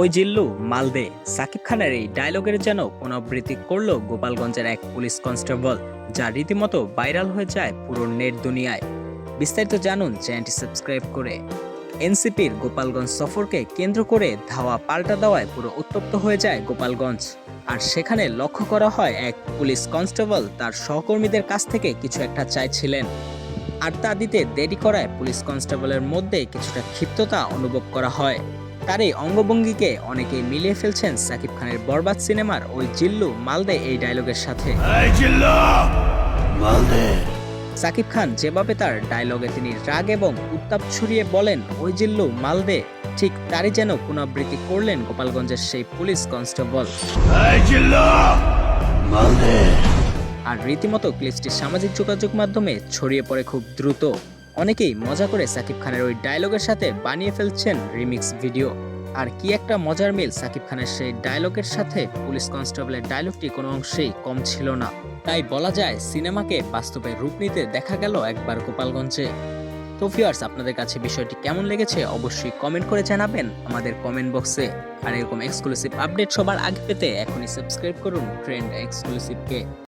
ওই জিল্লু, মালদে। সাকিব খানের এই ডায়লগের যেন পুনরাবৃত্তি করল গোপালগঞ্জের এক পুলিশ কনস্টেবল যা রীতিমতো ভাইরাল হয়ে যায় পুরো নেট দুনিয়ায়। বিস্তারিত জানুন চ্যানেলটি সাবস্ক্রাইব করে। এনসিপির গোপালগঞ্জ সফরকে কেন্দ্র করে ধাওয়া পাল্টা দেওয়ায় পুরো উত্তপ্ত হয়ে যায় গোপালগঞ্জ। আর সেখানে লক্ষ্য করা হয় এক পুলিশ কনস্টেবল তার সহকর্মীদের কাছ থেকে কিছু একটা চাইছিলেন। আর তা দিতে দেরি করায় পুলিশ কনস্টেবলের মধ্যে কিছুটা ক্ষিপ্ততা অনুভব করা হয়। তার এই অঙ্গভঙ্গিকে অনেকেই মিলিয়ে ফেলছেন সাকিব খানের বরবাদ সিনেমার ওই জিল্লু মালদে এই ডায়লগের সাথে। সাকিব খান যেভাবে তার ডায়লগে তিনি রাগ এবং উত্তাপ ছড়িয়ে বলেন ওই জিল্লু মালদে ঠিক তারই যেন পুনরাবৃত্তি করলেন গোপালগঞ্জের সেই পুলিশ কনস্টেবল। আর রীতিমতো ক্লিপসটি সামাজিক যোগাযোগ মাধ্যমে ছড়িয়ে পড়ে খুব দ্রুত। অনেকেই মজা করে সাকিব খানের ওই ডায়লগের সাথে বানিয়ে ফেলছেন রিমিক্স ভিডিও আর কি একটা মজার মিল সাকিব খানের সেই ডায়লগের সাথে পুলিশ কনস্টেবলের ডায়লগটি কোনো অংশেই কম ছিল না। তাই বলা যায় সিনেমাকে বাস্তবে রূপ নিতে দেখা গেল একবার গোপালগঞ্জে। তো ভিউয়ার্স আপনাদের কাছে বিষয়টি কেমন লেগেছে অবশ্যই কমেন্ট করে জানাবেন আমাদের কমেন্ট বক্সে আর এরকম এক্সক্লুসিভ আপডেট সবার আগে পেতে এখনই সাবস্ক্রাইব করুন ট্রেন্ড এক্সক্লুসিভকে